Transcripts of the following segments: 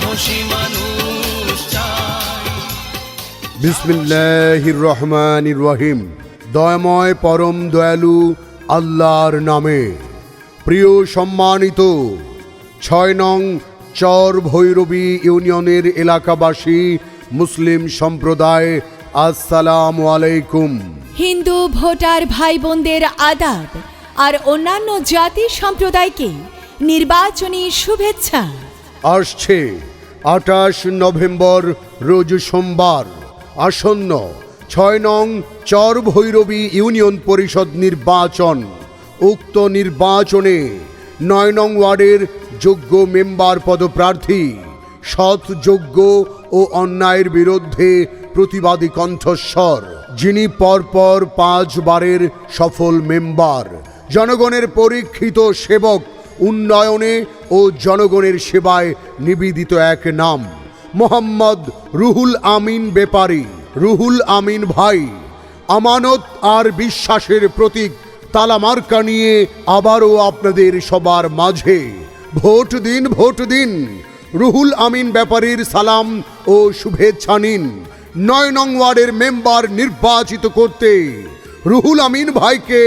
সাহসী মানুষ চাই বিসমিল্লাহির রহমানির রহিম। দয়াময় পরম দয়ালু আল্লাহর নামে। প্রিয় সম্মানিত ছয় নং চর ভৈরবী ইউনিয়নের এলাকাবাসী মুসলিম সম্প্রদায় আসসালামু আলাইকুম। হিন্দু ভোটার ভাই বোনদের আদাব আর অন্যান্য জাতি সম্প্রদায়কে নির্বাচনী শুভেচ্ছা। আসছে আঠাশ নভেম্বর রোজ সোমবার, আসন্ন ছয় নং চর ভৈরবী ইউনিয়ন পরিষদ নির্বাচন। উক্ত নির্বাচনে নয় নং ওয়ার্ডের যোগ্য মেম্বার পদপ্রার্থী, সৎ যোগ্য ও অন্যায়ের বিরুদ্ধে প্রতিবাদী কণ্ঠস্বর, যিনি পরপর পাঁচবারের সফল মেম্বার। জনগণের পরীক্ষিত সেবক উন্নয়নে ও জনগণের সেবায় নিবেদিত এক নাম। মোহাম্মদ রুহুল আমিন বেপারি রুহুল আমিন ভাই, আমানত আর বিশ্বাসের প্রতীক তালামার্কা নিয়ে আবারও আপনাদের সবার মাঝে। ভোট দিন ভোট দিন। রুহুল আমিন ব্যাপারীর সালাম ও শুভেচ্ছা নিন। নয় নং ওয়ার্ডের মেম্বার নির্বাচিত করতে রুহুল আমিন ভাইকে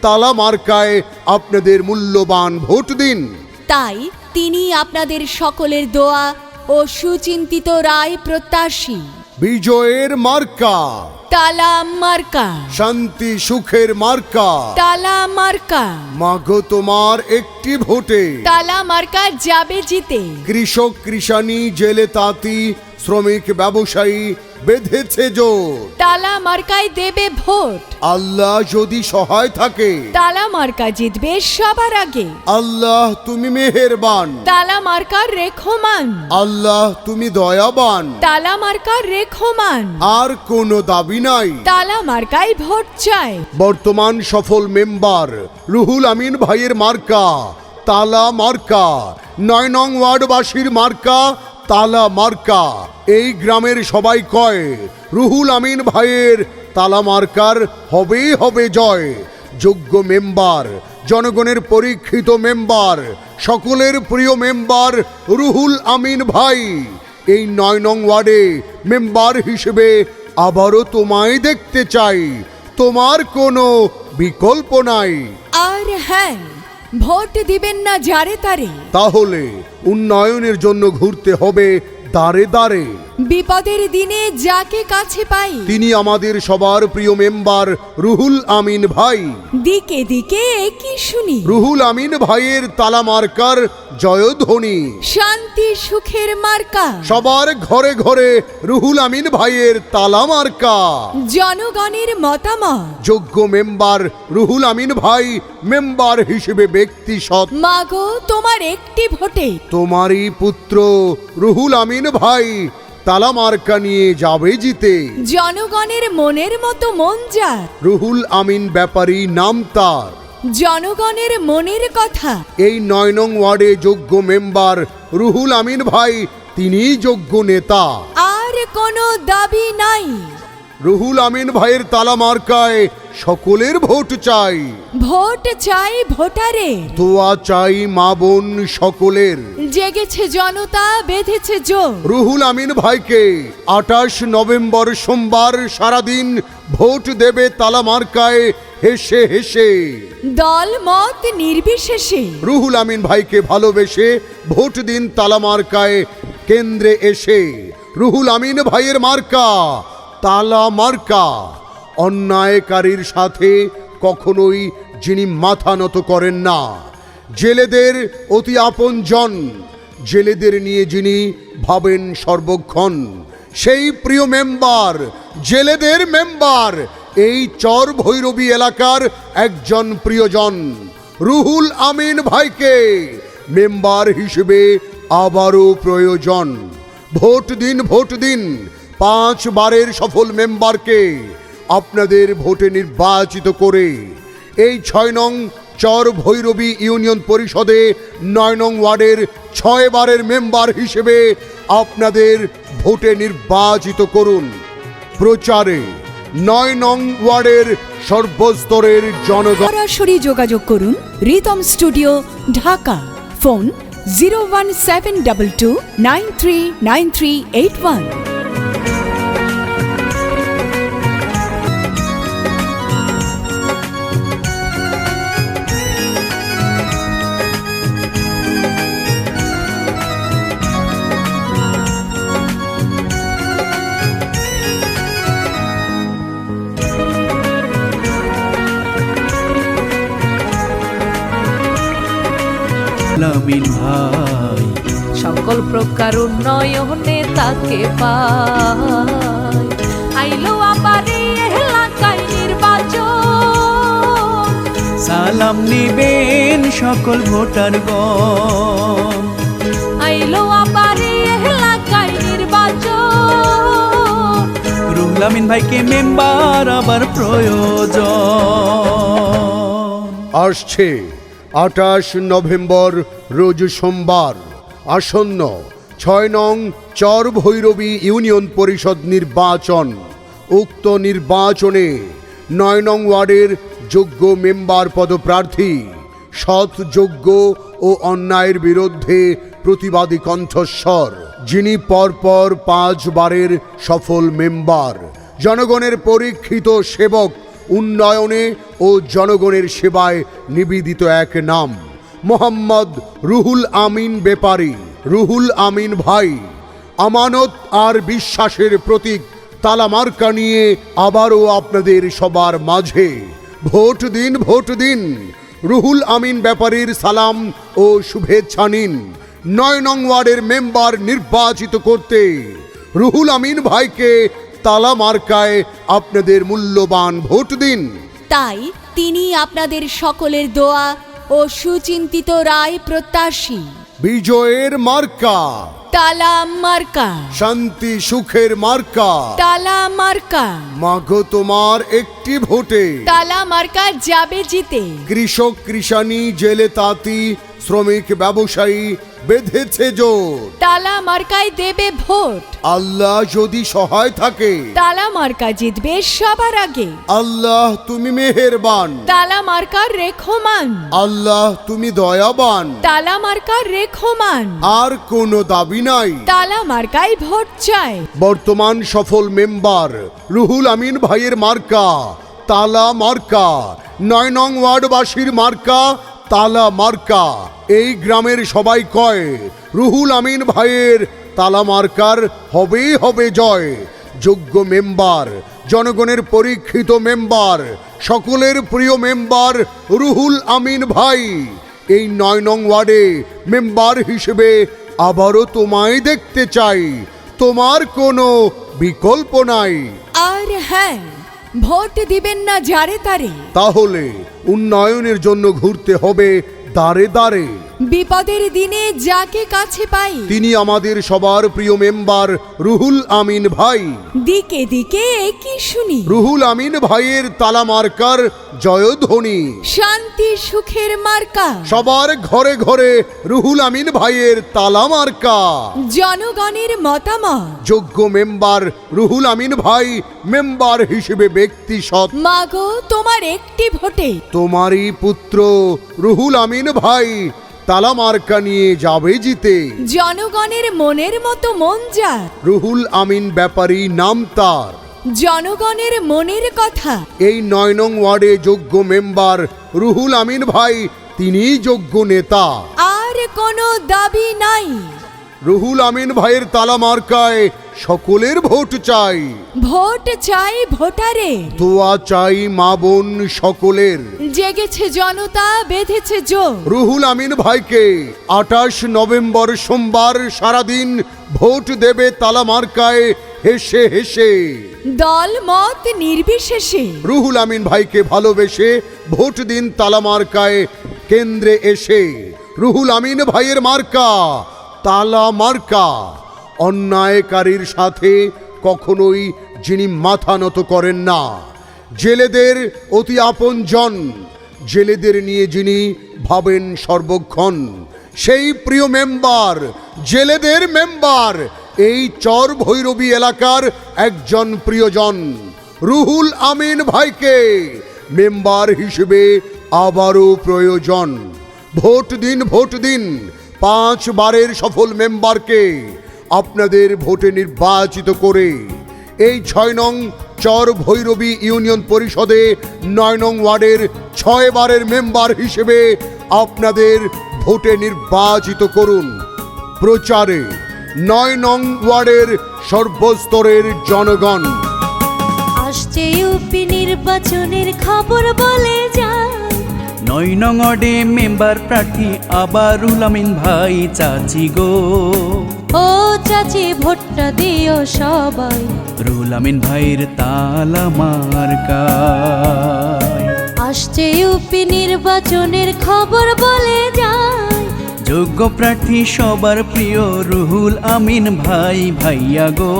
তালা মার্কায় আপনাদের মূল্যবান ভোট দিন। তাই তিনি আপনাদের সকলের দোয়া ও সুচিন্তিত রায় প্রত্যাশী। বিজয়ের মার্কা। তালা মার্কা। শান্তি সুখের মার্কা। তালা মার্কা। মাগো তোমার একটি ভোটে। তালা মার্কা যাবে জিতে। কৃষক কৃষানি জেলে তাঁতি শ্রমিক ব্যবসায়ী বেঁধেছে জোর। তালা মার্কায় দেবে ভোট। আল্লাহ যদি সহায় থাকে। তালা মার্কা জিতবে সবার আগে। আল্লাহ তুমি মেহেরবান। তালা মার্কার রেখমান। আল্লাহ তুমি দয়াবান। তালা মার্কার রেখমান। আর কোনো দাবি নাই। তালা মার্কায় ভোট চায় বর্তমান সফল মেম্বার রুহুল আমিন ভাইয়ের মার্কা। তালা মার্কা। নয় নং ওয়ার্ডবাসীর মার্কা তালা মার্কা। এই গ্রামের সবাই কয়, রুহুল আমিন ভাইয়ের তালা মার্কার হবেই হবে জয়। যোগ্য মেম্বার, জনগণের পরীক্ষিত মেম্বার, সকলের প্রিয় মেম্বার রুহুল আমিন ভাই। এই নয় নং ওয়ার্ডে মেম্বার হিসেবে আবারও তোমায় দেখতে চাই। তোমার কোনো বিকল্প নাই। আর হ্যাঁ ভোট দিবেন না যারে তারে। তাহলে উন্নয়নের জন্য ঘুরতে হবে দাঁড়ে দাঁড়ে বিপদের দিনে যাকে কাছে পাই। তিনি আমাদের সবার প্রিয় মেম্বার রুহুল আমিন ভাই। দিকে দিকে একই শুনি। রুহুল আমিন ভাইয়ের তালা মার্কার জয়ধ্বনি। শান্তি সুখের মার্কা। সবার ঘরে ঘরে রুহুল আমিন ভাইয়ের তালা মার্কা। জনগণের মতামত। যোগ্য মেম্বার রুহুল আমিন ভাই মেম্বার হিসেবে ব্যক্তি সৎ। মাগো তোমার একটি ভোটে। তোমারই পুত্র রুহুল আমিন ভাই তালা মার্কা নিয়ে যাবে জিতে। জনগণের মনের মতো মন যার। রুহুল আমিন ব্যাপারী নাম তার। জনগণের মনের কথা। এই নয় নং ওয়ার্ডে যোগ্য মেম্বার রুহুল আমিন ভাই তিনিই যোগ্য নেতা। আর কোনো দাবি নাই। রুহুল আমিন ভাইয়ের তালা মার্কায় সকলের ভোট চাই। ভোট চাই ভোটারে দোয়া চাই মা বোন সকলের। জেগেছে জনতা বেঁধেছে জোর রুহুল আমিন ভাইকে আঠাশ নভেম্বর সোমবার সারাদিন ভোট দেবে তালামার্কায় হেসে হেসে। দল মত নির্বিশেষে। রুহুল আমিন ভাইকে ভালোবেসে ভোট দিন তালামার্কায় কেন্দ্রে এসে। রুহুল আমিন ভাইয়ের মার্কা তালা মার্কা। অন্যায়কারীর সাথে কখনোই যিনি মাথা নত করেন না। জেলেদের অতি আপনজন, জেলেদের নিয়ে যিনি ভাবেন সর্বক্ষণ, সেই প্রিয় মেম্বার, জেলেদের মেম্বার, এই চর ভৈরবী এলাকার একজন প্রিয়জন, রুহুল আমিন ভাইকে মেম্বার হিসেবে আবারও প্রয়োজন। ভোট দিন ভোট দিন পাঁচ বারের সফল মেম্বারকে আপনাদের ভোটে নির্বাচিত করে এই ছয় নং চর ভৈরবী ইউনিয়ন পরিষদে নয় নং ওয়ার্ডের ছয় বারের মেম্বার হিসেবে আপনাদের ভোটে নির্বাচিত করুন। প্রচারে নয় নং ওয়ার্ডের সর্বস্তরের জনগণ সরাসরি যোগাযোগ করুন Ritam studio, Dhaka. Phone zero one seven double two nine three nine three eight one. Lamin ভাই। সকল প্রকার উন্নয়নে তাকে পায় আইলো আবার এই এলাকায় নির্বাচন। সালাম নিবেন সকল ভোটারগণ আইলো আবার এই এলাকায় নির্বাচন। রুহুল আমিন ভাইকে মেম্বার আবার প্রয়োজন। আসছে আঠাশ নভেম্বর, রোজ সোমবার। আসন্ন, ছয় নং চর ভৈরবী ইউনিয়ন পরিষদ নির্বাচন। উক্ত নির্বাচনে নয় নং ওয়ার্ডের যোগ্য মেম্বার পদপ্রার্থী, সৎ, যোগ্য ও অন্যায়ের বিরুদ্ধে প্রতিবাদী কণ্ঠস্বর, যিনি পরপর পাঁচবারের সফল মেম্বার। জনগণের পরীক্ষিত সেবক উন্নয়নে ও জনগণের সেবায় নিবেদিত এক নাম, মোহাম্মদ রুহুল আমিন বেপারী। রুহুল আমিন ভাই, আমানত আর বিশ্বাসের প্রতীক তালামার্কা নিয়ে আবারও আপনাদের সবার মাঝে। ভোট দিন ভোট দিন। রুহুল আমিন ব্যাপারীর সালাম ও শুভেচ্ছা নিন। নয় নং ওয়ার্ডের মেম্বার নির্বাচিত করতে রুহুল আমিন ভাইকে তালা মার্কায় আপনাদের মূল্যবান ভোট দিন। তাই তিনি আপনাদের সকলের দোয়া ও সুচিন্তিত রায় প্রত্যাশী। বিজয়ের মার্কা। তালা মার্কা। শান্তি সুখের মার্কা। তালা মার্কা। মাঘো তোমার একটি ভোটে। তালা মার্কা যাবে জিতে। কৃষক কৃষানি জেলে তাঁতি শ্রমিক ব্যবসায়ী বেঁধেছে জোর। তালা মার্কায় দেবে ভোট। আল্লাহ যদি সহায় থাকে। তালা মার্কা জিতবে সবার আগে। আল্লাহ তুমি মেহেরবান। তালা মার্কার রেখমান। আল্লাহ তুমি দয়াবান। তালা মার্কার রেখমান। আর কোনো দাবি নাই। তালা মার্কায় ভোট চায় বর্তমান সফল মেম্বার রুহুল আমিন ভাইয়ের মার্কা। তালা মার্কা। নয় নং ওয়ার্ডবাসীর মার্কা। তালা মার্কা। এই গ্রামের সবাই কয়, রুহুল আমিন ভাইয়ের তালা মার্কার হবেই হবে জয়। যোগ্য মেম্বার, জনগণের পরীক্ষিত মেম্বার, সকলের প্রিয় মেম্বার রুহুল আমিন ভাই। এই নয় নং ওয়ার্ডে মেম্বার হিসেবে আবারও তোমায় দেখতে চাই। তোমার কোনো বিকল্প নাই। আর হ্যাঁ ভোট দিবেন না যারে তারে। তাহলে উন্নয়নের জন্য ঘুরতে হবে দাঁড়ে দাঁড়ে বিপদের দিনে যাকে কাছে পাই। তিনি আমাদের সবার প্রিয় মেম্বার রুহুল আমিন ভাই। দিকে দিকে একই শুনি। রুহুল আমিন ভাইয়ের তালা মার্কার জয়ধ্বনি। শান্তি সুখের মার্কা। সবার ঘরে ঘরে রুহুল আমিন ভাইয়ের তালা মার্কা। জনগণের মতামত। যোগ্য মেম্বার রুহুল আমিন ভাই মেম্বার হিসেবে ব্যক্তি সৎ। মাগো তোমার একটি ভোটে। তোমারই পুত্র রুহুল আমিন ভাই তালা মার্কা নিয়ে যাবে জিতে। জনগণের মনের মতো মন যার। রুহুল আমিন ব্যাপারী নাম তার। জনগণের মনের কথা। এই নয় নং ওয়ার্ডে যোগ্য মেম্বার রুহুল আমিন ভাই তিনিই যোগ্য নেতা। আর কোনো দাবি নাই। রুহুল আমিন ভাইয়ের তালা মার্কায় সকলের ভোট চাই। ভোট চাই ভোটারে দোয়া চাই মা বোন সকলের। জেগেছে জনতা বেঁধেছে জোর রুহুল আমিন ভাইকে আঠাশ নভেম্বর সোমবার সারাদিন ভোট দেবে তালামার্কায় হেসে হেসে। দল মত নির্বিশেষে। রুহুল আমিন ভাইকে ভালোবেসে ভোট দিন তালামার্কায় কেন্দ্রে এসে। রুহুল আমিন ভাইয়ের মার্কা তালা মার্কা। অন্যায়কারীর সাথে কখনোই যিনি মাথা নত করেন না। জেলেদের অতি আপনজন, জেলেদের নিয়ে যিনি ভাবেন সর্বক্ষণ। সেই প্রিয় মেম্বার, জেলেদের মেম্বার, এই চর ভৈরবী এলাকার একজন প্রিয়জন, রুহুল আমিন ভাইকে মেম্বার হিসেবে আবারও প্রয়োজন। ভোট দিন ভোট দিন পাঁচ বারের সফল মেম্বারকে আপনাদের ভোটে নির্বাচিত করে এই ছয় নং চর ভৈরবী ইউনিয়ন পরিষদে নয় নং ওয়ার্ডের ছয় বারের মেম্বার হিসেবে আপনাদের ভোটে নির্বাচিত করুন। প্রচারে নয় নং ওয়ার্ডের সর্বস্তরের জনগণ। আসছে ইউপি নির্বাচনের খবর বলে যায় নয় নং অডে মেম্বার প্রার্থী আবারুল আমিন ভাই চাচি গো। ও চাচি ভোটটা দিও সবাই। রুহুল আমিন ভাইয়ের তালা মার্কায়। আসছে ইউপি নির্বাচনের খবর বলে যায়। যোগ্য প্রার্থী সবার প্রিয় রুহুল আমিন ভাই ভাইয়া গো।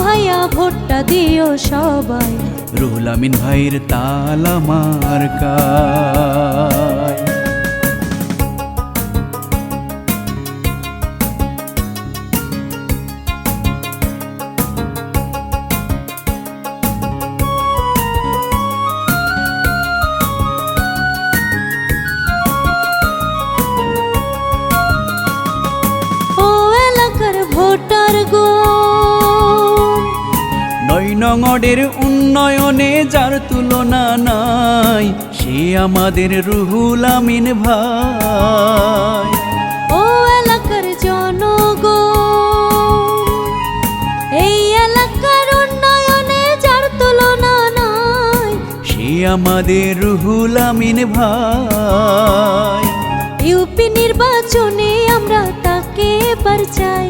ভাইয়া ভোটটা দিও সবাই। রুহুল আমিন ভাইয়ের তালা মার্কায় নয় উন্নয়নে যার তুলনা নাই সে আমাদের রুহুল আমিন ভাই। ও এলাকার জনগণ এই এলাকার উন্নয়নে যার তুলনা নাই সে আমাদের রুহুল আমিন ভাই। ইউপি নির্বাচনে আমরা তাকে এবার চাই।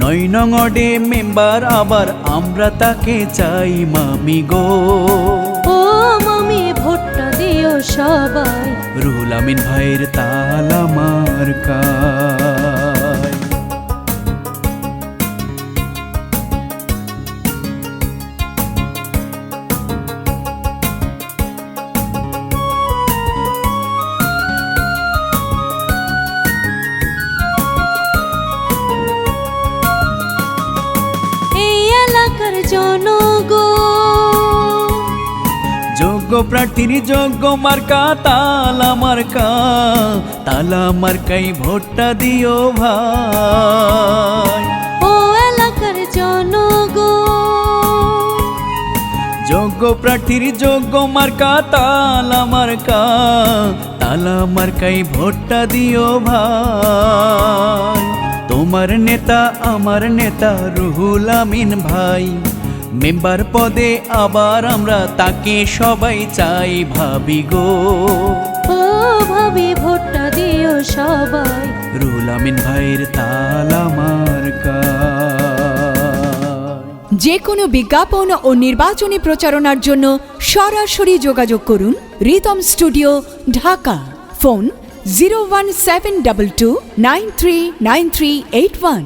নয় নং অডে মেম্বার আবার আমরা তাকে চাই মামি গো। ও মামি ভোটটা দিও সবাই। রুহুল আমিন ভাইয়ের তালা মার্কায় প্রার্থীর যোগ্য মার্কা তালা মার্কা। তালা মার্কাই ভোটটা দিও ভাই। ও এলাকার জনগণ। যোগ্য প্রার্থীর যোগ্য মার্কা তালা মার্কা। তালা মার্কাই ভোটটা দিও ভাই। তোমার নেতা আমার নেতা রুহুল আমিন ভাই। মেম্বার পদে আবার আমরা তাকে সবাই চাই ভাবি গো। ও ভাবি ভোটটা দিও সবাই। রুহুল আমিন ভাইয়ের তালা মার্কা যে কোনো বিজ্ঞাপন ও নির্বাচনী প্রচারণার জন্য সরাসরি যোগাযোগ করুন Ritam studio Dhaka. Phone zero one seven double two nine three nine three eight one.